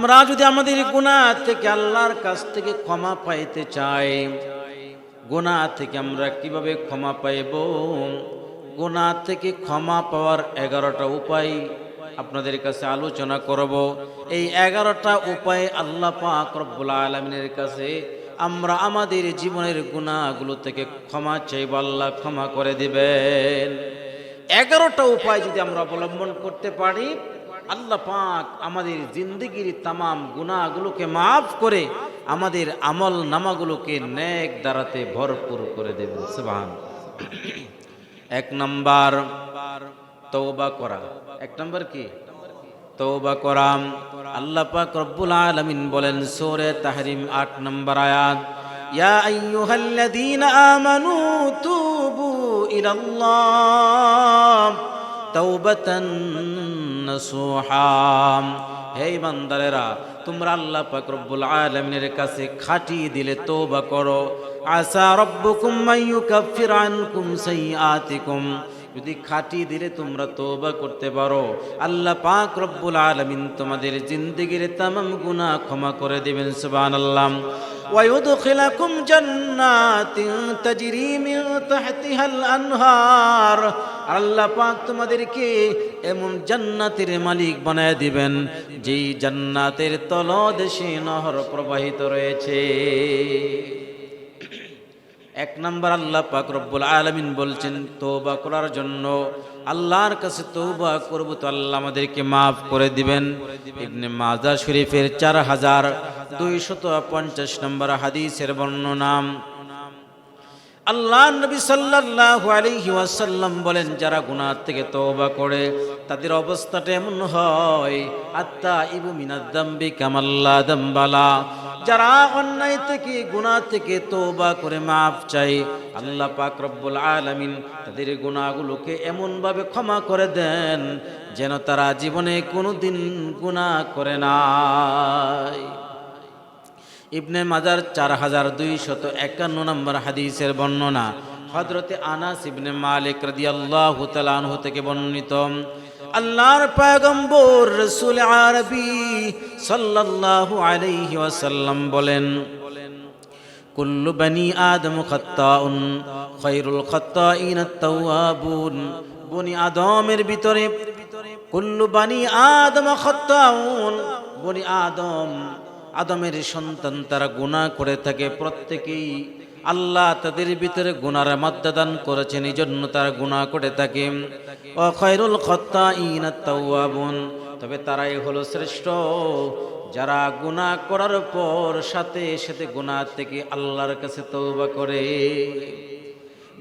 আমরা যদি আমাদের গুণা থেকে আল্লাহর কাছ থেকে ক্ষমা পাইতে চাই গুণা থেকে আমরা কীভাবে ক্ষমা পাইব? গুণা থেকে ক্ষমা পাওয়ার এগারোটা উপায় আপনাদের কাছে আলোচনা করব। এই এগারোটা উপায় আল্লাহ পাক রব্বুল আলমিনের কাছে আমরা আমাদের জীবনের গুণাগুলো থেকে ক্ষমা চাইব, আল্লাহ ক্ষমা করে দিবেন। এগারোটা উপায় যদি আমরা অবলম্বন করতে পারি আল্লাহ পাক আমাদের জিন্দগির তামাম গুণাগুলোকে মাফ করে আমাদের আমল নামাগুলোকে নেক দ্বারাতে ভরপুর করে দেবেন সুবহান। এক নম্বর তৌবা করা। এক নম্বর কি? তৌবা করাম আল্লাহ পাক রব্বুল আলামিন বলেন সূরা তাহরিম 8 নম্বর আয়াত, ইয়া আইয়ুহাল্লাযীনা আমানু তুবু ইলাল্লাহ। তাওবাতান নাসুহা। হে বান্দারেরা, তোমরা আল্লাহ পাক রব্বুল আলামিনের কাছে খাটি দিলে তওবা করো। আসা রব্বুকুম মাইয়ুকাফির আনকুম সাইয়্যাতিকুম। যদি খাটি দিলে তোমরা তওবা করতে পারো। আল্লাহ পাক রব্বুল আলামিন তোমাদের জিন্দেগির তামাম গুনাহ ক্ষমা করে দিবেন, সুবহানাল্লাহ। ويدخلكم جنات تجري من تحتها الانهار আল্লাহ পাক তোমাদেরকে এমন জান্নাতের মালিক বানায় দিবেন যেই জান্নাতের তলদেশে নহর প্রবাহিত রয়েছে এক নম্বর আল্লাহ পাক রব্বুল আলামিন বলছেন তৌবা করার জন্য আল্লাহর কাছে তৌবা করব তো আল্লাহ আমাদেরকে মাফ করে দিবেন। ইবনে মাজাহ শরীফের চার হাজার দুইশত পঞ্চাশ নম্বর হাদিসের বর্ণনা আল্লাহ নবী সাল্লাল্লাহু আলাইহি ওয়াসাল্লাম বলেন, যারা গুনাহ থেকে তওবা করে, তাদের অবস্থাটা এমন হয় আত্তা ইবু মিনাদ্দাম্বি কামাল্লা দাম্বালা। যারা অন্যায় থেকে, গুনাহ থেকে তওবা করে মাফ চাই আল্লাহ পাক রব্বুল আলামিন তাদের গুনাহগুলোকে এমনভাবে ক্ষমা করে দেন যেন তারা জীবনে কোনোদিন গুনাহ করে নাই। ইবনে মাজার চার হাজার দুইশত একান্ন নম্বর হাদিসের বর্ণনা হজরতে আনাস ইবনে মালিক রাদিয়াল্লাহু তাআলা আনহু থেকে বর্ণিত। আল্লাহর পয়গম্বর রাসূল আরবি সাল্লাল্লাহু আলাইহি ওয়াসাল্লাম বলেন, কুল্লু বনি আদম খাত্তাউন, খায়রুল খাত্তাইন আত-তাওয়াবুন বনি আদমের ভিতরে, কুল্লু বানি আদম খাত্তাউন। বনি আদম, আদমের সন্তান তারা গুনাহ করে থাকে প্রত্যেকেই। আল্লাহ তাদের ভিতরে গুনার মাদ্দাদান করেছেন এই জন্য তারা গুনাহ করে থাকে। ও খয়রুল খত্তাইন তাওয়াবুন তবে তারাই হলো শ্রেষ্ঠ। যারা গুনাহ করার পর সাথে সাথে গুনাহ থেকে আল্লাহর কাছে তওবা করে।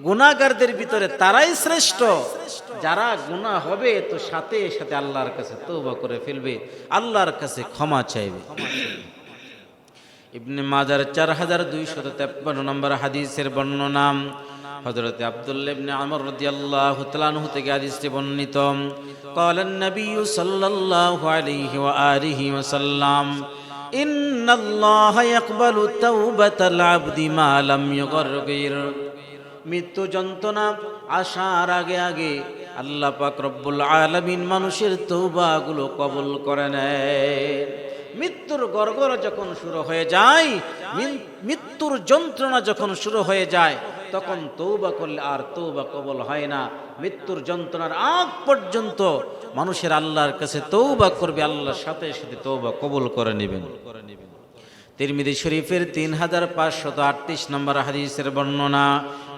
গুনাহগারদের ভিতরে তারাই শ্রেষ্ঠ। যারা গুনাহ হবে, তো সাথে সাথে আল্লাহর কাছে তওবা করে ফেলবে, আল্লাহর কাছে ক্ষমা চাইবে। ইবনে মাজার চার হাজার দুইশত তেপ্পান্ন নম্বর হাদিসের বর্ণনা হজরত আব্দুল্লাহ ইবনে আমর রাদিয়াল্লাহু তাআলা আনহু থেকে হাদিসটি বর্ণিত قال النبي صلى الله عليه وآله وسلم إن الله يقبل توبة العبد ما لم يغرغر মৃত্যু যন্ত্রণা আসার আগে আগে আল্লাহ পাক রব্বুল আলামিন মানুষের তৌবাগুলো কবুল করে নেয় মৃত্যুর গড়গড় যখন শুরু হয়ে যায় মৃত্যুর যন্ত্রণা যখন শুরু হয়ে যায়, তখন তৌবা করলে আর তৌবা কবল হয় না। মৃত্যুর যন্ত্রণার আগ পর্যন্ত মানুষের আল্লাহর কাছে তৌবা করবে, আল্লাহর সাথে সাথে তৌবা কবল করে নেবেন। তিরমিদি শরীফের তিন হাজার পাঁচশত আটত্রিশ নম্বর হাদিসের বর্ণনা,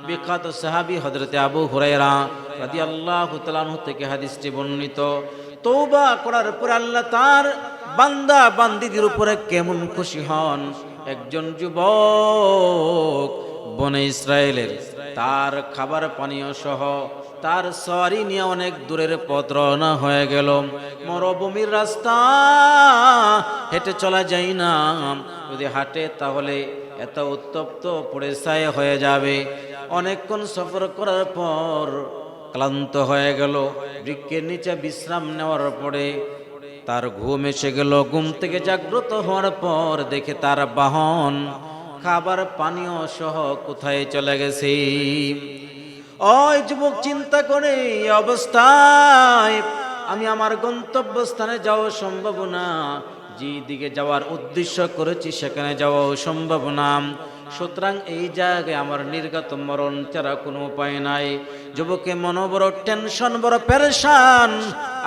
বিখ্যাত সাহাবি হজরতে আবু হুরাইরা রাদি আল্লাহ থেকে হাদিসটি বর্ণিত। তৌবা করার পর আল্লাহ তার বান্দা বান্দিদের উপরে কেমন খুশি হন? একজন যুবক বনে ইসরায়েলের, তার খাবার পানীয় সহ তার সওয়ারি নিয়ে অনেক দূরের পথ রওনা হয়ে গেল। মরুভূমির রাস্তা, হেঁটে চলা যায় না। যদি হাঁটে তাহলে এত উত্তপ্ত পড়ে হয়ে যাবে। অনেকক্ষণ সফর করার পর ক্লান্ত হয়ে গেল। বৃক্ষের নিচে বিশ্রাম নেওয়ার পরে তার ঘুম এসে গেল। ঘুম থেকে জাগ্রত হওয়ার পর দেখে তার বাহন খাবার পানীয় সহ কোথায় চলে গেছে। ওই যুবক চিন্তা করে অবস্থায় আমি আমার গন্তব্যস্থানে যাওয়া সম্ভব না। যে দিকে যাওয়ার উদ্দেশ্য করেছি, সেখানে যাওয়াও সম্ভব না। সুতরাং এই জায়গায় আমার নির্গত মরণ ছাড়া কোনো উপায় নাই। যুবকে মন বড় টেনশন, বড় পেরেশান।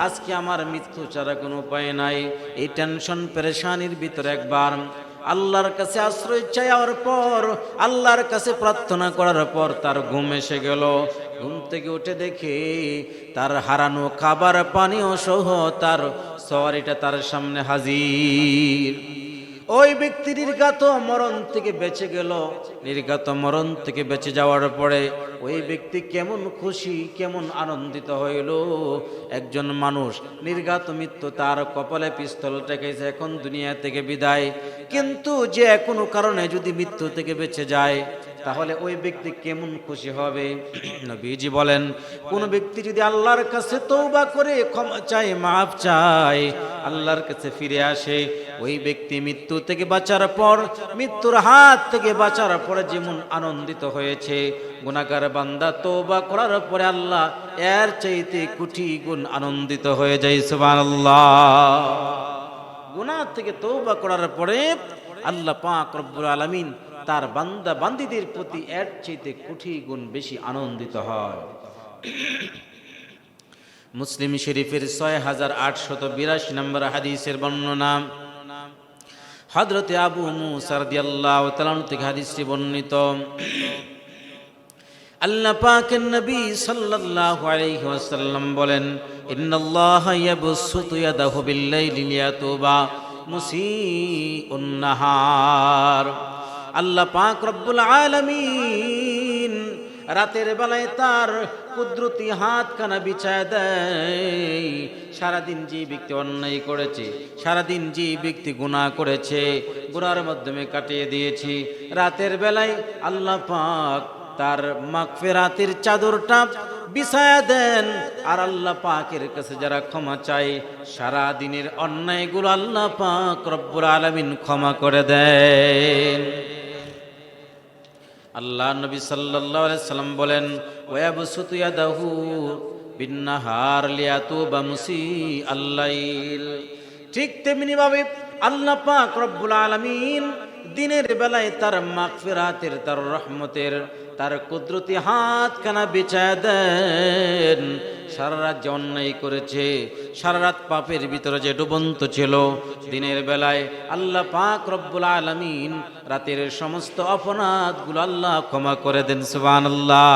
আজকে আমার মৃত্যু ছাড়া কোনো উপায় নাই। এই টেনশন, পেরেশানির ভিতরে একবার আল্লাহর কাছে আশ্রয় চাওয়ার পর, আল্লাহর কাছে প্রার্থনা করার পর তার ঘুম এসে গেল। ঘুম থেকে উঠে দেখে তার হারানো খাবার, পানীয় সহ তার সওয়ারিটা তার সামনে হাজির। ওই ব্যক্তি নির্গাত মরণ থেকে বেঁচে গেল। নির্গাত মরণ থেকে বেঁচে যাওয়ার পরে ওই ব্যক্তি কেমন খুশি, কেমন আনন্দিত হইল। একজন মানুষ নির্গাত মৃত্যু তার কপালে পিস্তল টেকেছে এখন দুনিয়া থেকে বিদায়। কিন্তু যে কোনো কারণে যদি মৃত্যু থেকে বেঁচে যায় তাহলে ওই ব্যক্তি কেমন খুশি হবে? নবীজি বলেন, কোন ব্যক্তি যদি আল্লাহর কাছে তৌবা করে, ক্ষমা চায়, মাফ চায়, আল্লাহর কাছে ফিরে আসে, ওই ব্যক্তি মৃত্যু থেকে বাঁচার পর, মৃত্যুর হাত থেকে বাঁচার পরে যেমন আনন্দিত হয়েছে গুণাগার বান্দা তৌবা করার পরে আল্লাহ এর চাইতে কুটি গুণ আনন্দিত হয়ে যায়, সুবহানাল্লাহ। গুনাহ থেকে তৌবা করার পরে আল্লাহ পাক রব্বুল আলামিন তার বান্দা বান্দিদের প্রতি এর চাইতে কোটি গুণ বেশি আনন্দিত হয়। মুসলিম শরীফের ছয় হাজার আটশত বিরাশি নম্বর হাদিসের বর্ণনা। হজরতে আবু মুসারদিয়াল্লাহ তালান থেকে হাদিসটি বর্ণিত। আল্লাহ পাকের নবী সাল্লাল্লাহু আলাইহি ওয়াসাল্লাম বলেন, ইন্নাল্লাহা ইয়াবসুতু ইয়াদাহু বিল্লাইলি লিয়াতুবা মুসিউন নাহার। আল্লাহ পাক রব্বুল আলমিন রাতের বেলায় তার কুদরতি হাত কানা বিছায় দেয়। সারাদিন যে ব্যক্তি অন্যায় করেছে, সারাদিন যে ব্যক্তি গুণা করেছে গুনার মাধ্যমে কাটিয়ে দিয়েছি। রাতের বেলায় আল্লাহ পাক তার মাগফিরাতের চাদরটা বিছায়া দেন আর আল্লাহ পাকের কাছে যারা ক্ষমা চায় সারা দিনের অন্যায়গুলো আল্লাহ পাক রব্বুল আলামিন ক্ষমা করে দেন। আল্লাহ নবী আলাইহি সাল্লাম বলেন, ওয়াবসুতু ইয়াদাহু বিন্নাহার লিয়াতু মুসি আল্লাইল ঠিক তেমনি ভাবে আল্লাহ পাক রব্বুল আলামিন দিনের বেলায় তার মাগফিরাতের, তার রহমতের, তার কুদরতি হাত কানা বিছায় দেন। সারা রাত যে অন্যায় করেছে, সারা রাত পাপের ভিতরে যে ডুবন্ত ছিল, দিনের বেলায় আল্লাহ পাক রব্বুল আলামিন রাতের সমস্ত অপরাধগুলো আল্লাহ ক্ষমা করে দেন, সুবহানাল্লাহ।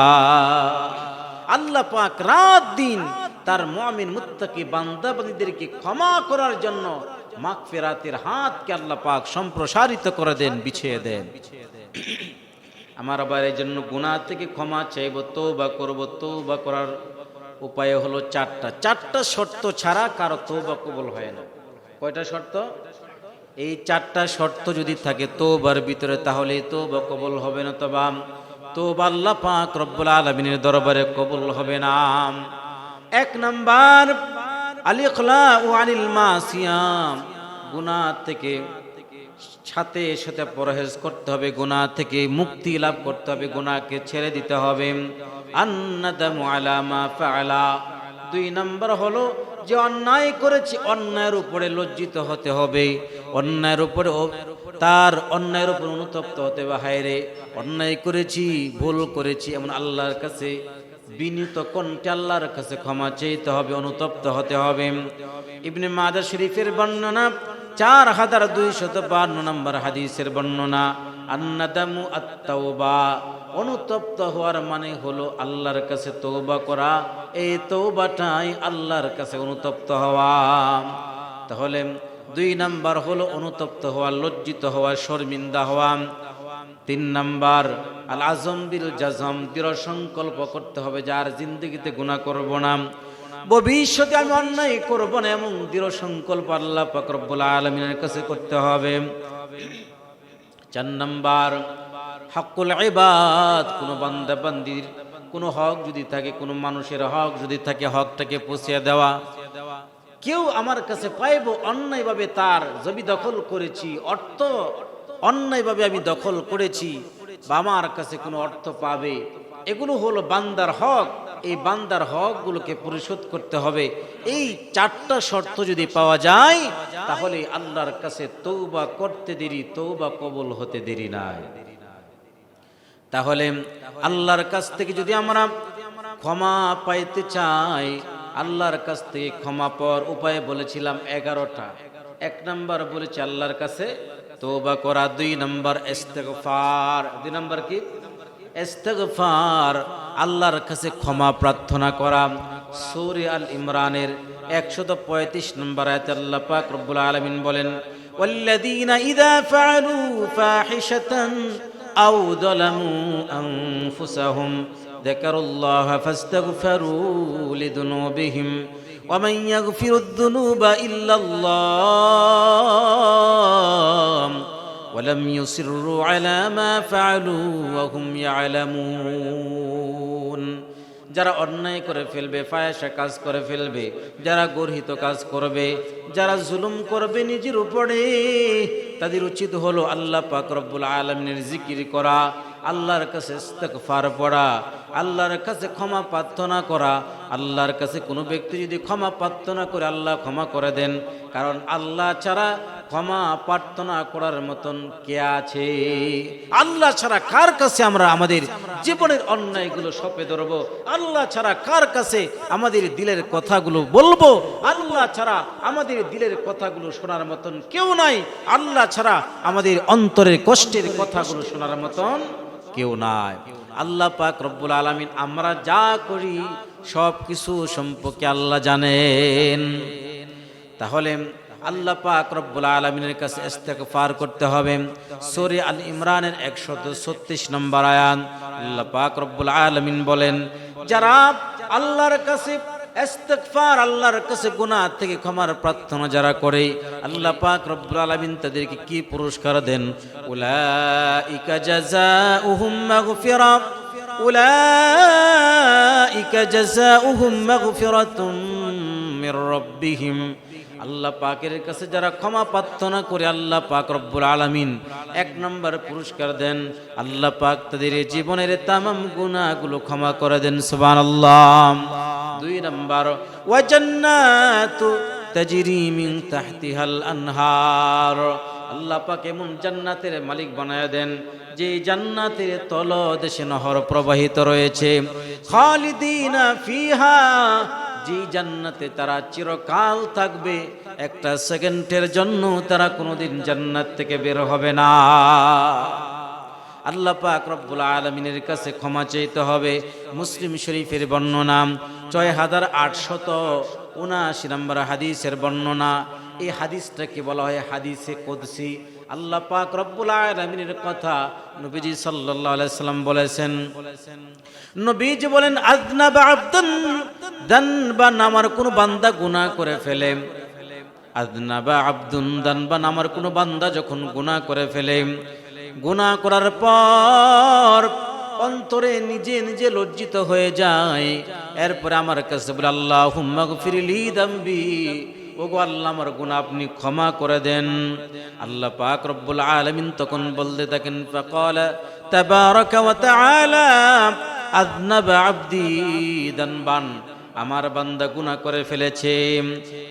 আল্লাহ পাক রাত দিন তার মুমিন মুত্তাকি বান্দাবান্দীদেরকে ক্ষমা করার জন্য মাক ফেরাতের হাতকে আল্লাহ পাক সম্প্রসারিত করে দেন, বিছিয়ে দেন। আমার আবার এই জন্য গুনাহ থেকে ক্ষমা চাইব তো বা করব তো বা করার উপায় হলো চারটা। চারটা শর্ত ছাড়া কারও তৌবা কবুল হয় না। কয়টা শর্ত? এই চারটা শর্ত যদি থাকে তোবার ভিতরে, তাহলে তৌবা কবুল হবে না তবা। তোবা আল্লাহ পাক রব্বুল আলামিনের দরবারে কবুল হবে না। এক নাম্বার আলিখলা ও আনিল মাসিয়াম। গুনাহ থেকে সাথে সাথে পরহেজ করতে হবে, গুনাহ থেকে মুক্তি লাভ করতে হবে, গুনাহকে ছেড়ে দিতে হবে। আন্নাদামু আলা মা ফাআলা। দুই নম্বর হলো যে অন্যায় করেছি, অন্যায়ের উপরে লজ্জিত হতে হবে। অন্যায়ের উপরে তার অন্যায়ের উপরে অনুতপ্ত হতে হবে হায়রে অন্যায় করেছি, ভুল করেছি, এমন আল্লাহর কাছে বিনীত কণ্ঠে আল্লাহর কাছে ক্ষমা চাইতে হবে, অনুতপ্ত হতে হবে। ইবনে মাদা শরীফের বর্ণনা, চার হাজার দুইশত বান্ন নম্বর হাদিসের বর্ণনা। আন্নাদামু আত্তাওবা। অনুতপ্ত হওয়ার মানে হলো আল্লাহর কাছে তৌবা করা। এই তৌবাটাই আল্লাহর কাছে অনুতপ্ত হওয়া। তাহলে দুই নাম্বার হলো অনুতপ্ত হওয়া, লজ্জিত হওয়া, শর্মিন্দা হওয়া। তিন নাম্বার আল আজম বিল জাজম দৃঢ় সংকল্প করতে হবে যার জিন্দগিতে গুণা করব না। ভবিষ্যতে আমি অন্যায় করব না, এমন দৃঢ় সংকল্প আল্লাহ পাক রব্বুল আলমিনের কাছে করতে হবে। চার নাম্বার হকুল ইবাদ, কোনো বান্দা বান্দির, কোনো হক যদি থাকে, কোনো মানুষের হক যদি থাকে, হকটাকে পুষিয়ে দেওয়া। কেউ আমার কাছে পাইব, অন্যায়ভাবে তার জমি দখল করেছি, অর্থ অন্যায়ভাবে আমি দখল করেছি, বা আমার কাছে কোনো অর্থ পাবে। এগুলো হলো বান্দার হক। এই বান্দার হকগুলোকে পরিশোধ করতে হবে। এই চারটা শর্ত যদি পাওয়া যায়, তাহলে আল্লাহর কাছে তৌবা করতে দেরি তৌবা কবল হতে দেরি নাই তাহলে আল্লাহর কাছ থেকে যদি আমরা ক্ষমা পাইতে চাই, আল্লাহর কাছ থেকে ক্ষমা পাওয়ার উপায় বলেছিলাম এগারোটা। এক নাম্বার বলেছি আল্লাহর কাছে তৌবা করা, দুই নাম্বার ইস্তেগফার। দুই নাম্বার কি? ইস্তেগফার আল্লাহর কাছে ক্ষমা প্রার্থনা করা সূরা আল ইমরানের 135 নম্বর আয়াতে আল্লাহ পাক রব্বুল আলামিন বলেন والذين إذا فعلوا فاحشة أو ظلموا أنفسهم ذكروا الله فاستغفروا لذنوبهم ومن يغفر الذنوب إلا الله ولم يصروا على ما فعلوا وهم يعلمون যারা অন্যায় করে ফেলবে ফায়াসা কাজ করে ফেলবে যারা গর্হিত কাজ করবে যারা জুলুম করবে নিজের উপরে তাদের উচিত হলো আল্লাহ পাক রব্বুল আলমিনের জিকির করা আল্লাহর কাছে ইস্তেগফার পড়া আল্লাহর কাছে ক্ষমা প্রার্থনা করা আল্লাহর কাছে কোনো ব্যক্তি যদি ক্ষমা প্রার্থনা করে আল্লাহ ক্ষমা করে দেন কারণ আল্লাহ ছাড়া ক্ষমা প্রার্থনা করার মতন কে আছে? আল্লাহ ছাড়া কার কাছে আমরা আমাদের জীবনের অন্যায়গুলো সপে ধরবো? আল্লাহ ছাড়া কার কাছে আমাদের দিলের কথাগুলো বলব? আল্লাহ ছাড়া আমাদের দিলের কথাগুলো শোনার মতন কেউ নাই। আল্লাহ ছাড়া আমাদের অন্তরের কষ্টের কথাগুলো শোনার মতন কেউ নাই। আল্লাহ পাক রব্বুল আলমিন আমরা যা করি সব কিছু সম্পর্কে আল্লাহ জানেন। তাহলে আল্লাহ পাক রব্বুল আলমিনের কাছে ইস্তেগফার করতে হবে। সরি আল ইমরানের একশত ছত্রিশ নম্বর আয়ান আল্লাহ পাক রব্বুল আলমিন বলেন, যারা আল্লাহর কাছে ইস্তেগফার, আল্লাহর কাছে গুনাহ থেকে ক্ষমার প্রার্থনা যারা করে, আল্লাহ পাক রব্বুল আলামিন তাদেরকে কি পুরস্কার দেন? উলাইকা জাযাউহুম মাগফিরা, উলাইকা জাযাউহুম মাগফিরাতুম মির রাব্বিহিম। আল্লাহ পাকের কাছে যারা ক্ষমা প্রার্থনা করে আল্লাহ পাক রব্বুল আলামিন, এক নম্বর পুরস্কার দেন। আল্লাহ পাক তাদের জীবনের তামাম গুনাহগুলো ক্ষমা করে দেন, সুবহানাল্লাহ। দুই নম্বর, ওয়াজান্নাতু তাজরি মিন তাহতিহাল আনহার। আল্লাহ পাক এমন জান্নাতের মালিক বানায় দেন যে জান্নাতের তল দেশে নহর প্রবাহিত রয়েছে। খালিদিনা ফিহা যে জান্নাতে তারা চিরকাল থাকবে, একটা সেকেন্ডের জন্য তারা কোনোদিন জান্নাত থেকে বের হবে না। আল্লাহ পাক রব্বুল আলমিনের কাছে ক্ষমা চাইতে হবে। মুসলিম শরীফের বর্ণনা ছয় হাজার আটশত উনআশি নম্বর হাদিসের বর্ণনা। এই হাদিসটাকে বলা হয় হাদিসে কদসি। আল্লাহ পাক রব্বুল আলমিনের কথা নবীজি সাল্লাল্লাহু আলাইহি সাল্লাম বলেছেন। নবীজি বলেন, আজনাবা আবদান দান বা নামার কোনো বান্দা গুনাহ করে ফেলে। আদনাবা আব্দুন দান বা নামার কোনো বান্দা যখন গুনাহ করে ফেলে, গুনাহ করার পর অন্তরে নিজে নিজে লজ্জিত হয়ে যায়। এরপরে আমার কাছে বলে আল্লাহ হুম্মাগফিরলি দাম্বি। ওগো আল্লাহ, আমার গুনাহ আপনি ক্ষমা করে দেন। আল্লাহ পাক রব্বুল আলামিন তখন বলতে থাকেন, ফাকালা তাবারাকা ওয়া তাআলা, আযনাবা আবদি দানবান, আমার বান্দা গুনাহ করে ফেলেছে।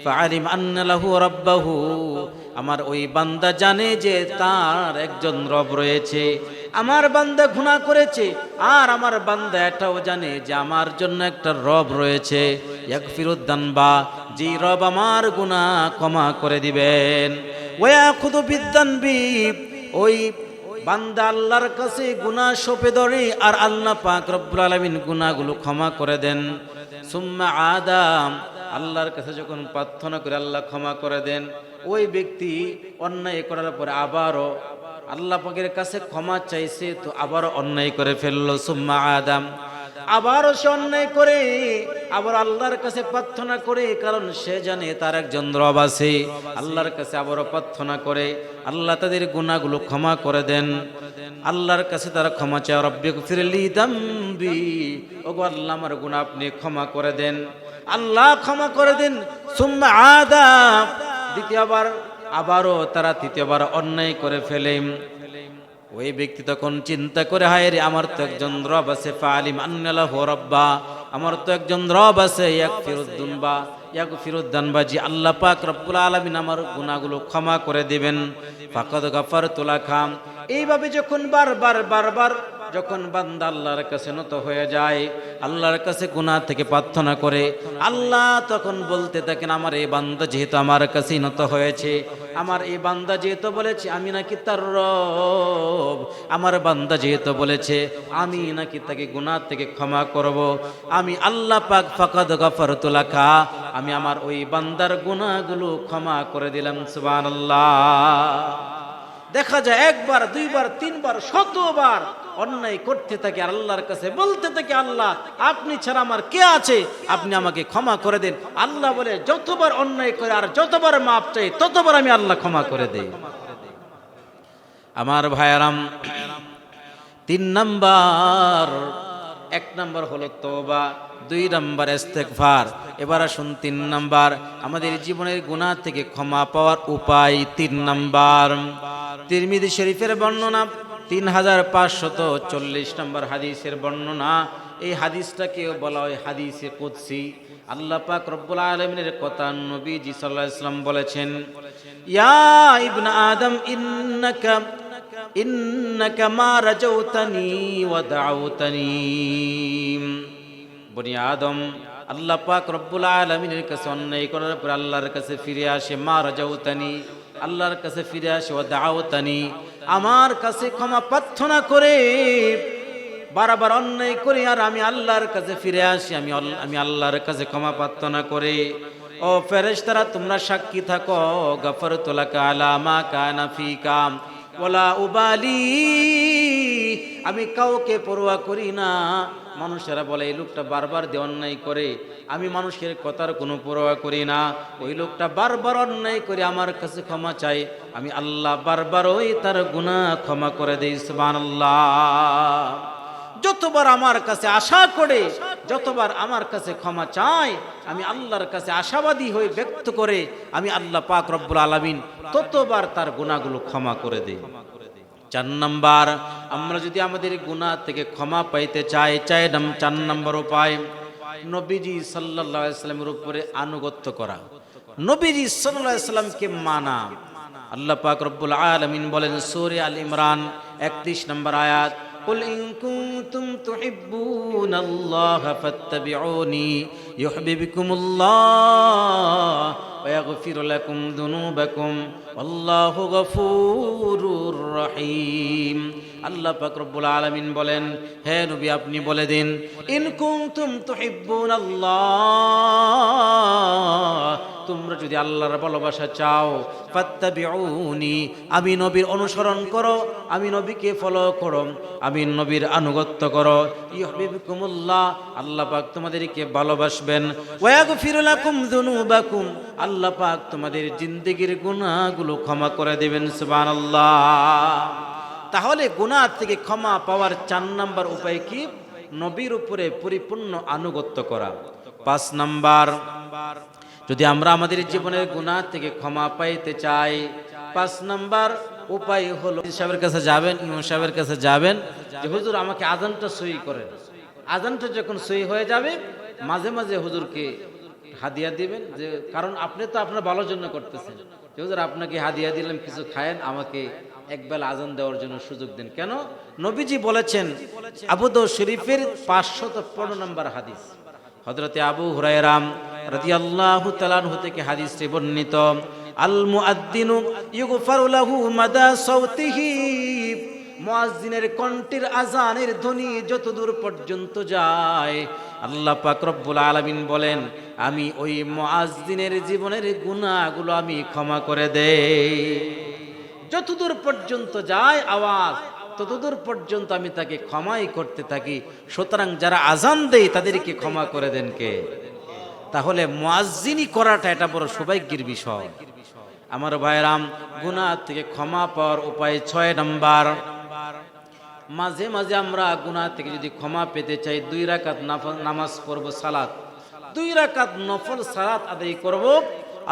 ফাআলিম আন্না লাহু রাব্বাহু, আমার ওই বান্দা জানে যে তার একজন রব রয়েছে। আমার বান্দা গুনাহ করেছে, আর আমার বান্দা এটাও জানে যে আমার জন্য একটা রব রয়েছে। ইয়াগফিরুদ্দানবা যে রব আমার গুনাহ ক্ষমা করে দিবেন। ওয়াখুদু বিদ্দানবি ওই বান্দা আল্লাহর কাছে গুনাহ সপে ধরে আর আল্লাহ পাক রব্বুল আলামিন গুনাহগুলো ক্ষমা করে দেন। সুম্মা আদাম, আল্লাহর কাছে যখন প্রার্থনা করে আল্লাহ ক্ষমা করে দেন, ওই ব্যক্তি অন্যায় করার পরে আবারও আল্লাহ পাকের কাছে ক্ষমা চাইছে, তো আবারও অন্যায় করে ফেলল। সুম্মা আদাম আবারও সে অন্যায় করে, আবার আল্লাহর কাছে প্রার্থনা করে, কারণ সে জানে তার একজন রব আছে। আল্লাহর কাছে আবারও প্রার্থনা করে, আল্লাহ তাদের গুণাগুলো ক্ষমা করে দেন। আল্লাহর কাছে তারা ক্ষমা চায় রব্বিক ফিরলি দাম্বি। ওগো আল্লাহ, আমার গুণা আপনি ক্ষমা করে দেন। আল্লাহ ক্ষমা করে দেন, সুম্মা আদাম দ্বিতীয়বার, আবারও তারা তৃতীয়বার অন্যায় করে ফেলে। ওই ব্যক্তি তখন চিন্তা করে, হায় রে, আমার তো একজন রব আছে ফালিম আন্নালাহু রব্বা, আমার তো একজন রব আছে এক ফিরুদ্দুনবা ইয়াকু ফিরুদ্দানবা জি আল্লাহ পাক রব্বুল আলমিন আমার গুণাগুলো ক্ষমা করে দিবেন, ফাকদ গাফার তোলা খাম এইভাবে যখন বারবার বারবার যখন বান্দা আল্লাহর কাছে নত হয়ে যায়, আল্লাহর কাছে গুনাহ থেকে প্রার্থনা করে, আল্লাহ তখন বলতে থাকেন, আমার এই বান্দা যেহেতু আমার কাছে নত হয়েছে, আমার এই বান্দা যেহেতু বলেছে, আমি নাকি তার রব, আমার বান্দা যেহেতু বলেছে, আমি নাকি তাকে গুনাহ থেকে ক্ষমা করব, আমি আল্লাহ পাক ফাকাদ গাফারতুল খা আমি আমার ওই বান্দার গুনাহগুলো ক্ষমা করে দিলাম, সুবহানাল্লাহ। দেখা যায় একবার, দুইবার, তিনবার, শতবার অন্যায় করতে থাকে আল্লাহর কাছে বলতে থাকে, আল্লাহ, আপনি ছাড়া আমার কে আছে? আপনি আমাকে ক্ষমা করে দিন। আল্লাহ বলে, যতবার অন্যায় করে আর যতবার মাপ চাই, ততবার আমি আল্লাহ ক্ষমা করে দেই। আমার ভাইয়ারাম, তিন নাম্বার, এক নাম্বার হলো তোবা দুই নাম্বার ইস্তেগফার। এবার আসুন তিন নাম্বার, আমাদের জীবনের গুণা থেকে ক্ষমা পাওয়ার উপায় তিন নাম্বার। তিরমিজি শরীফের বর্ণনা তিন হাজার পাঁচশত চল্লিশ নম্বর হাদিসের বর্ণনা, এই হাদিসটাকেও বলা হয় হাদিসে কুদসি। আল্লাহ পাক রব্বুল আলমিনের কথা নবীজি সাল্লাহ ইসলাম বলেছেন, ইয়া ইবনা আদম, ইন্নাকা ইন্নাকা মা রাজাউতানি ওয়া দাউতানি। বনি আদম, আল্লাহ পাক রব্বুল আলমিনের কাছে অন্যায় করার পর আল্লাহর কাছে ফিরে আসে, মা রাজাউতানি। আল্লাহর কাছে ফিরে আসে ও দাওতানি আমার কাছে ক্ষমা প্রার্থনা করে বারবার অন্যায় করি আর আমি আল্লাহর কাছে ফিরে আসি, আমি আমি আল্লাহর কাছে ক্ষমা প্রার্থনা করে। ও ফেরেশতারা, তোমরা সাক্ষী থাকো গফর তোলাকা আলামা কানা ফিকাম ওলা উবালি, আমি কাউকে পরোয়া করি না। মানুষেরা বলে, এই লোকটা বারবার দিয়ে অন্যায় করে, আমি মানুষের কথার কোনো পরোয়া করি না। ওই লোকটা বারবার অন্যায় করে আমার কাছে ক্ষমা চাই আমি আল্লাহ বারবার ওই তার গুনাহ ক্ষমা করে দিই, সুবহানাল্লাহ। যতবার আমার কাছে আশা করে, যতবার আমার কাছে ক্ষমা চাই আমি আল্লাহর কাছে আশাবাদী হয়ে ব্যক্ত করে, আমি আল্লাহ পাক রব্বুল আলামিন ততবার তার গুণাগুলো ক্ষমা করে দেই। চার নাম্বার আমরা যদি আমাদের গুনাহ থেকে ক্ষমা পাইতে চাই চাই নাম চার নাম্বার উপায় নবীজি সাল্লাল্লাহু আলাইহি সাল্লামের উপরে আনুগত্য করা নবীজি সাল্লাল্লাহু আলাইহি সাল্লামকে মানা আল্লাহ পাক রব্বুল আলামিন বলেন সূরা আল ইমরান 31 নম্বর আয়াত قل إن كنتم تحبون الله فاتبعوني يحببكم الله ويغفر لكم ذنوبكم والله غفور رحيم আল্লাহ পাক রব্বুল আলামিন বলেন হে নবী আপনি বলে দিন ইন কুনতুম তুহিব্বুন আল্লাহ তোমরা যদি আল্লাহর ভালোবাসা চাও, ফাত্তাবিউনি, আমি নবীর অনুসরণ করো, আমি নবীকে ফলো করো, আমি নবীর আনুগত্য করো। ইউহিবকুমুল্লাহ আল্লাহ পাক তোমাদেরকে ভালোবাসবেন। ওয়াগফির লাকুম যুনুবাকুম, আল্লাহ পাক তোমাদের জিন্দেগীর গুনাহগুলো ক্ষমা করে দেবেন, সুবহানাল্লাহ। তাহলে গুনাহ থেকে ক্ষমা পাওয়ার চার নাম্বার উপায় কি? নবীর উপরে পরিপূর্ণ আনুগত্য করা। পাঁচ নাম্বার যদি আমরা আমাদের জীবনের গুণা থেকে ক্ষমা পাইতে চাই, পাঁচ নাম্বার উপায় হলো সাহেবের কাছে যাবেন, ইমাম সাহেবের কাছে যাবেন, যে হুজুর আমাকে আজানটা সই করেন। আজানটা যখন সই হয়ে যাবে, মাঝে মাঝে হুজুরকে হাদিয়া দিবেন যে, কারণ আপনি তো আপনার ভালোর জন্য করতেছেন। হুজুর, আপনাকে হাদিয়া দিলাম, কিছু খায়েন, আমাকে একবেলা আজান দেওয়ার জন্য সুযোগ দিন। কেন? নবীজি বলেছেন, আবু দৌ শরীফের পাঁচশত পনেরো নম্বর হাদিস। হজরতে আবু হুরায়রাম রাদিয়াল্লাহু থেকে বর্ণিত আল মুআদ্দিনু লাহু মাদা মুয়াজ্জিনের কণ্ঠের আজানের ধ্বনি পর্যন্ত যায়, আল্লাহ পাক রব্বুল আলামিন বলেন, আমি ওই মুয়াজ্জিনের জীবনের গুনাহগুলো আমি ক্ষমা করে দেই। যতদূর পর্যন্ত যায় আওয়াজ, ততদূর পর্যন্ত আমি তাকে ক্ষমাই করতে থাকি। সুতরাং যারা আজান দেয় তাদেরকে ক্ষমা করে দেন কে? তাহলে মোয়াজিনি করাটা এটা বড় সৌভাগ্যের বিষয়। আমার ভাইরাম গুনা থেকে ক্ষমা পাওয়ার উপায় ছয় নম্বর। মাঝে মাঝে আমরা গুনা থেকে যদি ক্ষমা পেতে চাই, দুই রাকাত নামাজ পড়ব, সালাত। দুই রাকাত নফল, সালাত আদায় করব,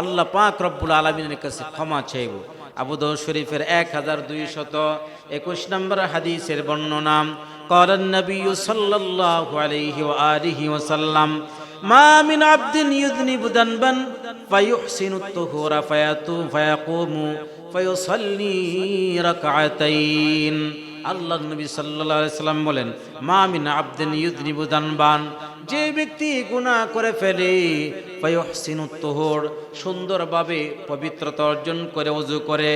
আল্লাহ পাক রব্বুল আলমিনের কাছে ক্ষমা চাইব। আবুদ শরীফের এক হাজার দুই শত একুশ নম্বর হাদিসের বর্ণনা করেন নবী সাল্লাহ আলহি ওসাল্লাম মা মিন আবদিন ইউযনিবু দানবান ফায়ুহসিনু তুহুরা ফায়াতু ফায়াকুমু ফায়ুসাল্লি রাকাতাইন। আল্লাহ নবী সাল্লাল্লাহু আলাইহি সাল্লাম বলেন, মা মিন আবদিন ইউযনিবু দানবান যে ব্যক্তি গুনাহ করে ফেলে তুহুর, সুন্দরভাবে পবিত্রতা অর্জন করে ওযু করে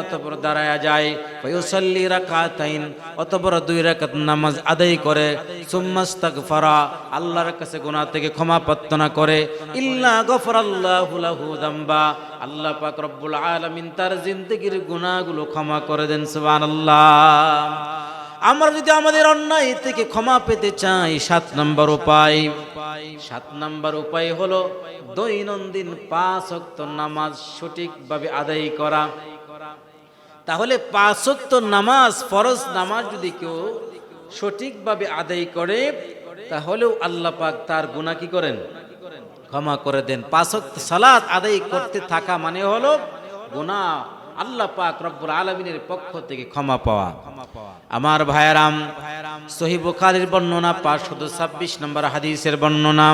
অতঃপর দাঁড়ায়া যায়, ফায়ুসাল্লি রাকাতাইন, অতঃপর দুই রাকাত নামাজ আদায় করে, সুম্মাস্তাগফারা, আল্লাহর কাছে গুনাহ থেকে ক্ষমা প্রার্থনা করে, ইল্লা গফরাল্লাহু লাহু দাম্বা, আল্লাহ পাক রব্বুল আলামিন তার জিন্দেগির গুনাহগুলো ক্ষমা করে দেন, সুবহানাল্লাহ। আমরা যদি আমাদের অন্যায় থেকে ক্ষমা পেতে চাই, সাত নম্বর উপায়। সাত নম্বর উপায় হলো দৈনন্দিন পাঁচ অক্ত নামাজ সঠিকভাবে আদায় করা। তাহলে পাঁচ অক্ত নামাজ, ফরজ নামাজ যদি কেউ সঠিকভাবে আদায় করে, তাহলেও আল্লাহ পাক তার গুনাহ কি করেন? ক্ষমা করে দেন। পাঁচ সালাত আদায় করতে থাকা মানে হলো গুনাহ আল্লাহ পাক রব্বুল আলমিনের পক্ষ থেকে ক্ষমা পাওয়া। আমার ভাইয়ারাম সহি বুখারীর বর্ণনা পাঁচশত ছাব্বিশ নম্বর হাদিসের বর্ণনা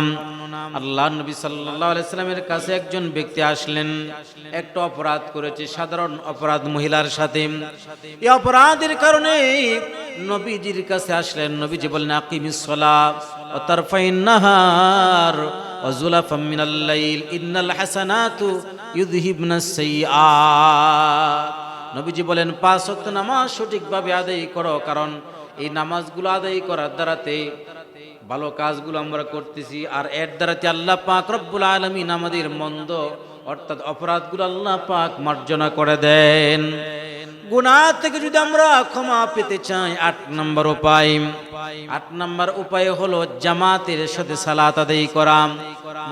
আল্লাহ নবী সাল্লাল্লাহু আলাইহি সাল্লামের কাছে একজন ব্যক্তি আসলেন। একটা অপরাধ করেছে সাধারণ অপরাধ মহিলার সাথে। এই অপরাধের কারণে নবীজির কাছে আসলেন। নবীজি বললেন আকিমিস সালাত ওয়া তারফাইন নাহার ওয়া যুলাফাম মিনাল লাইল। ইন্নাল হাসানাতু ইউযহিবনাস সাইয়্যাত। নবীজি বলেন, পাঁচ ওয়াক্ত নামাজ সঠিকভাবে আদায় করো, কারণ এই নামাজগুলো আদায় করার দ্বারাতে ভালো কাজগুলো আমরা করতেছি, আর এর দ্বারাতে আল্লাহ পাক রব্বুল আলমিন আমাদের মন্দ, অর্থাৎ অপরাধগুলো আল্লাহ পাক মার্জনা করে দেন। গুনাহ থেকে যদি আমরা ক্ষমা পেতে চাই, আট নম্বর উপায়। আট নম্বর উপায় হলো জামাতের সাথে সালাত আদায় করা।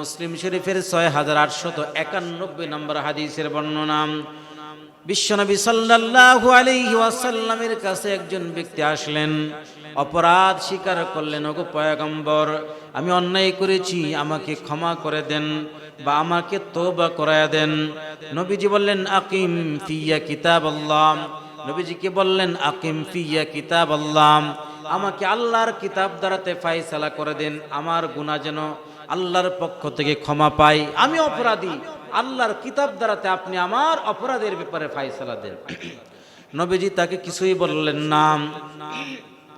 মুসলিম শরীফের ছয় হাজার আটশত একানব্বই নম্বর হাদিসের বর্ণনা। বিশ্বনবী সাল্লাল্লাহু আলাইহি ওয়াসাল্লামের কাছে একজন ব্যক্তি আসলেন। অপরাধ স্বীকার করলেন, ওগো পয়গম্বর, আমি অন্যায় করেছি, আমাকে ক্ষমা করে দেন বা আমাকে তওবা করায় দেন। নবীজি বললেন, আকিম ফিয়া কিতাব আল্লাহ নবীজিকে বললেন, আকিম ফিয়া কিতাব আল্লাহ আমাকে আল্লাহর কিতাব দ্বারাতে ফাইসালা করে দেন। আমার গুনাহ যেন আল্লাহর পক্ষ থেকে ক্ষমা পাই আমি অপরাধী, আল্লাহর কিতাব দ্বারাতে আপনি আমার অপরাধের ব্যাপারে ফাইসালা দেন। নবীজি তাকে কিছুই বললেন না।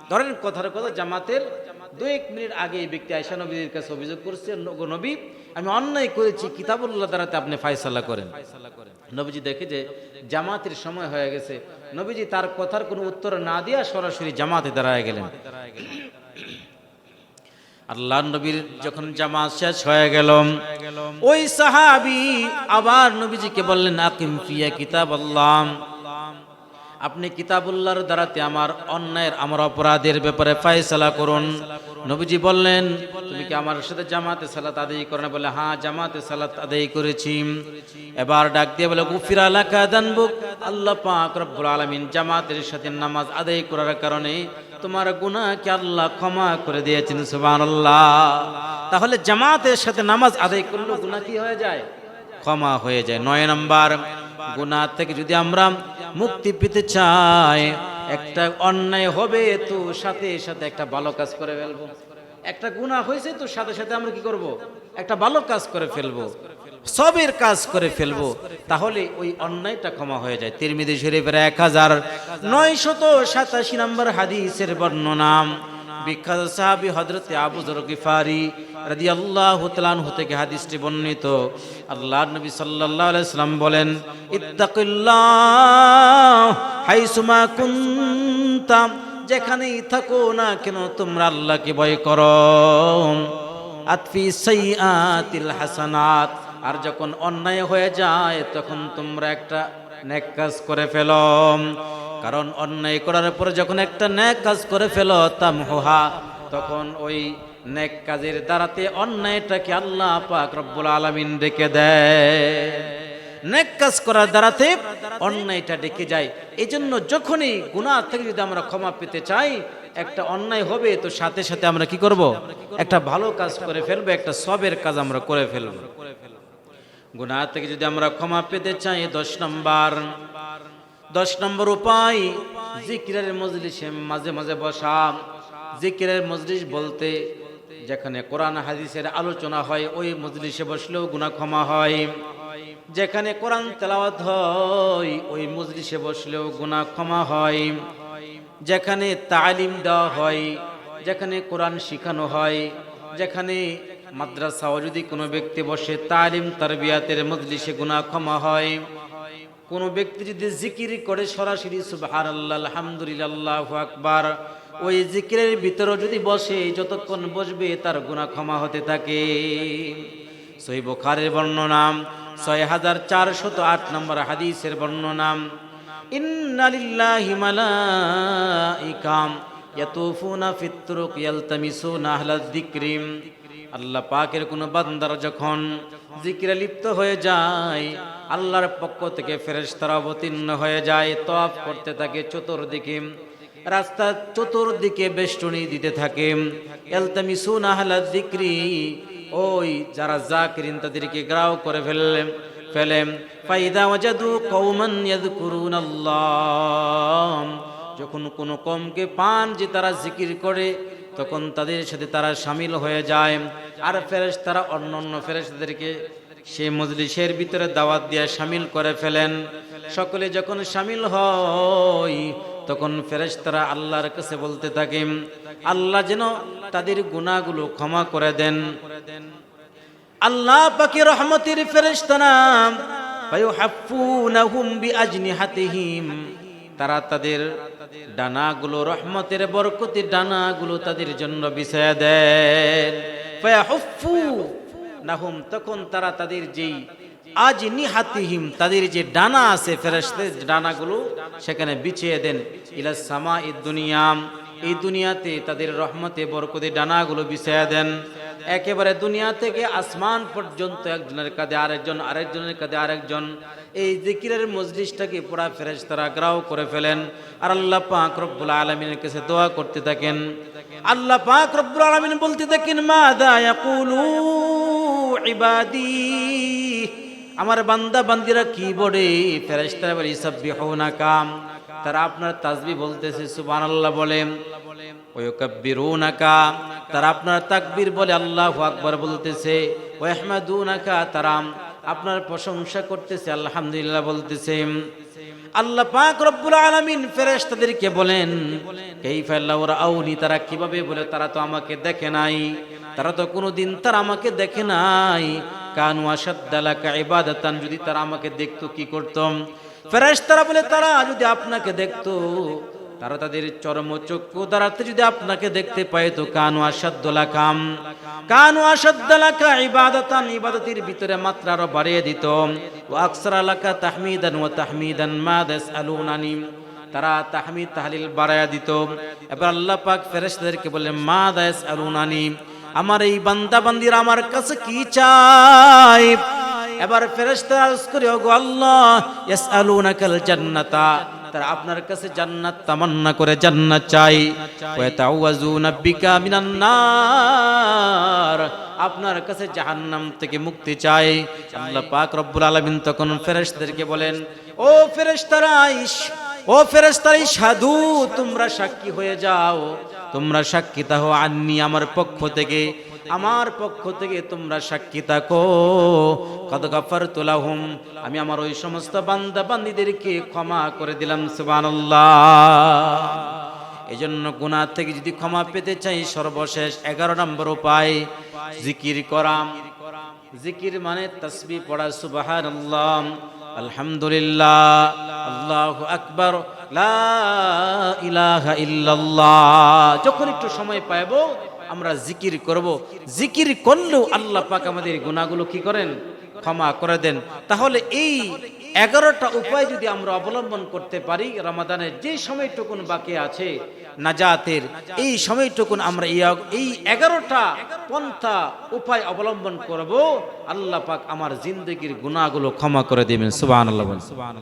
ধরেন কথার কথা, জামাতের দু এক মিনিট আগে এই ব্যক্তি আয়সা নবীর কাছে অভিযোগ করছে "নগো নবী, আমি অন্যায় করেছি, কিতাবুল্লাহ দ্বারাতে আপনি ফাইসালা করেন। নবীজি দেখে যে জামাতের সময় হয়ে গেছে। নবীজি তার কথার কোনো উত্তর না দিয়া সরাসরি জামাতে দাঁড়ায় গেলেন। আল্লাহ নবীর যখন জামাত শেষ হয়ে গেল, ওই সাহাবি আবার নবীজিকে বললেন, আকিম ফিয়া কিতাব আল্লাহ আপনি কিতাবুল্লাহর দ্বারাতে আমার অন্যায়ের, আমার অপরাধের ব্যাপারে ফায়সালা করুন। নবীজি বললেন, তুমি কি আমার সাথে জামাতে সালাত আদায় করে না? বলে হ্যাঁ জামাতে সালাত আদায় করেছি। এবার ডাক দিয়ে বলে গুফির আলাকা দানবুক। আল্লাহ পাক রব্বুল আলামিন জামাতের সাথে নামাজ আদায় করার কারণে তোমার গুনাহকে আল্লাহ ক্ষমা করে দিয়েছেন, সুবহানাল্লাহ। তাহলে জামাতের সাথে নামাজ আদায় করলে গুনাহ কি হয়ে যায়? ক্ষমা হয়ে যায়। নয় নম্বর গুনাহ থেকে যদি আমরা মুক্তি পেতে চাই, একটা অন্যায় হবে তো সাথে সাথে একটা ভালো কাজ করে ফেলব। একটা গুনাহ হয়েছে তো সাথে সাথে আমরা কি করব? একটা ভালো কাজ করে ফেলব। সবের কাজ করে ফেলব। তাহলে ওই অন্যায়টা ক্ষমা হয়ে যায়। তিরমিদি শরীফের এক হাজার নয়শত সাতাশি নম্বর হাদিসের বর্ণনা। বিখ্যাত সাহাবী হযরতে আবু যর গিফারি রাদিয়াল্লাহু তাআলা আনহু থেকে হাদিসটি বর্ণিত। আল্লাহর নবী আলাইহি সাল্লাম বলেন, ইত্তাকিল্লাহ হাইসুমা কুনতাম যেখানেই থাকো না কেন তোমরা আল্লাহকে ভয় করো। আতফি সাইয়াতিল হাসানাত, আর যখন অন্যায় হয়ে যায়, তখন তোমরা একটা নেক কাজ করে ফেলো। কারণ অন্যায় করার পরে যখন একটা ন্যাক কাজ করে ফেলো, তামহুহা, তখন ওই নেক কাজের দ্বারাতে অন্যায়টাকে আল্লাহ পাক রব্বুল আলামিন ডেকে দেয়। নেক কাজ করার দ্বারাতে অন্যায়টা ডেকে যায়। এই জন্য যখনই গুনাহ থেকে যদি আমরা ক্ষমা পেতে চাই, একটা অন্যায় হবে, তো সাথে সাথে আমরা কি করব? একটা ভালো কাজ করে ফেলব, একটা সবের কাজ আমরা করে ফেলব। গুনাহ থেকে যদি আমরা ক্ষমা পেতে চাই, দশ নম্বর দশ নম্বর উপায়, জিকিরের মজলিসে মাঝে মাঝে বসা। জিকিরের মজলিস বলতে, যেখানে কোরআন হাদিসের আলোচনা হয়, ওই মজলিসে বসলেও গুনাহ ক্ষমা হয়। যেখানে কোরআন তেলাওয়াত হয়, ওই মজলিসে বসলেও গুনাহ ক্ষমা হয়। যেখানে তালিম দেওয়া হয়, যেখানে কোরআন শিখানো হয়, যেখানে মাদ্রাসাও যদি কোনো ব্যক্তি বসে তালিম, তারবিয়াতের মজলিসে গুনাহ ক্ষমা হয়। কোনো ব্যক্তি যদি জিকির করে সরাসরি সুবহান আল্লাহ আলহামদুলিল্লাহ আকবার, ওই জিকিরের ভিতরে যদি বসে, যতক্ষণ বসবে তার গুনাহ ক্ষমা হতে থাকে। সহি বুখারের বর্ণনাম ছয় হাজার চারশত আট নম্বর হাদিসের বর্ণনাম, ইন্নালিল্লাহি মালাইকাম ইয়াতুফুনা ফিত তুরুক, ইয়ালতামিসুনা আহলাদ যিকরিম আল্লাহ পাকের কোন বান্দার যখন জিকিরে লিপ্ত হয়ে যায় আল্লাহর পক্ষ থেকে ফেরেশতারা অবতীর্ণ হয়ে যায়, তওয়াফ করতে থাকে চতুর্দিকে। রাস্তা চতুর্দিকে বেষ্টনী দিতে থাকে। এলতামিসুনা আহলাদ যিকরি, ওই যারা জাকিরিন তাদেরকে গ্রাও করে ফেললেন ফেলেন ফাইদা ওয়াজাদু কওমান ইয়াযকুরুনাল্লাহ। যখন কোনো কমকে পান যে তারা জিকির করে, তখন তাদের সাথে তারা সামিল হয়ে যায়। আর ফেরেশ তারা অন্য অন্য ফেরেশতাদেরকে সে মজলিসের ভিতরে দাওয়াত দিয়ে সামিল করে ফেলেন। সকলে যখন সামিল হয়, তখন ফেরেশতারা আল্লাহর কাছে বলতে থাকে, আল্লাহ যেন তাদের গুনাহগুলো ক্ষমা করে দেন। আল্লাহ পাকে রহমতের ফেরেশতারা তারা তাদের ডানাগুলো, রহমতের বরকতি ডানাগুলো তাদের জন্য বিছায়া দেন। নাহুম, তখন তারা তাদের যেই আজ নিহাতিহিম তাদের যে ডানা আছে ফেরেশতের ডানাগুলো, সেখানে বিছিয়ে দেন। ইলা সামা দুনিয়াম এই দুনিয়াতে তাদের রহমতে, বরকতে ডানাগুলো বিছায়া দেন। একেবারে দুনিয়া থেকে আসমান পর্যন্ত একজনের কাঁধে আরেকজন, আরেকজনের কাঁধে আরেকজন। এই জিকিরের মজলিসটাকে পুরা ফেরেশতারা গ্রাহ করে ফেলেন। আর আল্লাহ পাক রব্বুল আলমিনের কাছে দোয়া করতে থাকেন। আল্লাহ পাক রব্বুল আলমিন বলতে থাকেন মা দা ইবাদি, আমার বান্দা বান্দিরা কি বলে ফেরেশতারা বলে ইসাব্বিহুনা কাম তারা আপনার তাজবি বলতেছে, সুবহানাল্লাহ বলেন ওয়াকাব্বিরুনাকা তারা আপনার তাকবীর বলে, আল্লাহু আকবার বলতেছে। ওয়াহমাদুনাকা। তারা আপনার প্রশংসা করতেছে, আলহামদুলিল্লাহ বলতেছে। আল্লাহ পাক রব্বুল আলামিন ফেরেশতাদেরকে বলেন, কাইফা লাউরাউনি তারা কীভাবে বলে, তারা তো আমাকে দেখে নাই। তারা তো কোনোদিন তারা আমাকে দেখে নাই। কানু আসাদ্দালাকা ইবাদাতান, যদি তারা আমাকে দেখতো, কি করতাম ফেরেশতারা বলে, তারা যদি আপনাকে দেখতো, তারা তাদের চরম চক্ষু দ্বারাতে যদি আপনাকে দেখতে পায় তো কানু আসাদ্দলা কাম কানু আসাদ্দালাকা ইবাদাতান, ইবাদতের ভিতরে মাত্রা আরও বাড়িয়ে দিত। ও আকসার আলাকা তাহমিদান ও তাহমিদান মা দাস আলুনানি তারা তাহমিদ, তাহলিল বাড়ায়া দিত। এবার আল্লাহ পাক ফেরেশতাদেরকে বললেন, মা দাস আলুনানি আমার এই বান্দা বান্দিরা আমার কাছে কি চাই এবার ফেরেশতা আরজ করে, ওগো আল্লাহ, ইয়াসআলুনাকাল জান্নাতা। তারা আপনার কাছে জান্নাত তামান্না করে জান্নাত চাই ওয়া তাওয়াজুনা বিকা মিনান নার। আপনার কাছে জাহান্নাম থেকে মুক্তি চাই আল্লাহ পাক রব্বুল আলামিন তখন ফেরেশতাদেরকে বলেন, ও ফেরেশতারা ও ফেরেশতারা সাধু, তোমরা সাক্ষী হয়ে যাও। তোমরা সাক্ষী তাহো আননি আমার পক্ষ থেকে। আমার পক্ষ থেকে তোমরা সাক্ষী থাকো। কত গাফার তোলাহুম আমি আমার ওই সমস্ত বান্দা বান্দিদেরকে ক্ষমা করে দিলাম, সুবহানাল্লাহ। এই জন্য গুণা থেকে যদি ক্ষমা পেতে চাই, সর্বশেষ এগারো নম্বর উপায়, জিকির করাম জিকির মানে তসবি পড়া, সুবহানাল্লাহ। আলহামদুলিল্লাহ, আল্লাহু আকবার যখন একটু সময় পাইবো, আমরা জিকির করব। জিকির করলেও আল্লাহ পাক আমাদের গুণাগুলো কি করেন? ক্ষমা করে দেন। তাহলে এই এগারোটা উপায় যদি আমরা অবলম্বন করতে পারি, রমাদানের যে সময়টুকুন বাকি আছে নাজাতের এই সময়টুকুন আমরা এই- এই এগারোটা পন্থা উপায় অবলম্বন করব। আল্লাহ পাক আমার জিন্দগির গুণাগুলো ক্ষমা করে দেবেন। সুবাহ আল্লাহ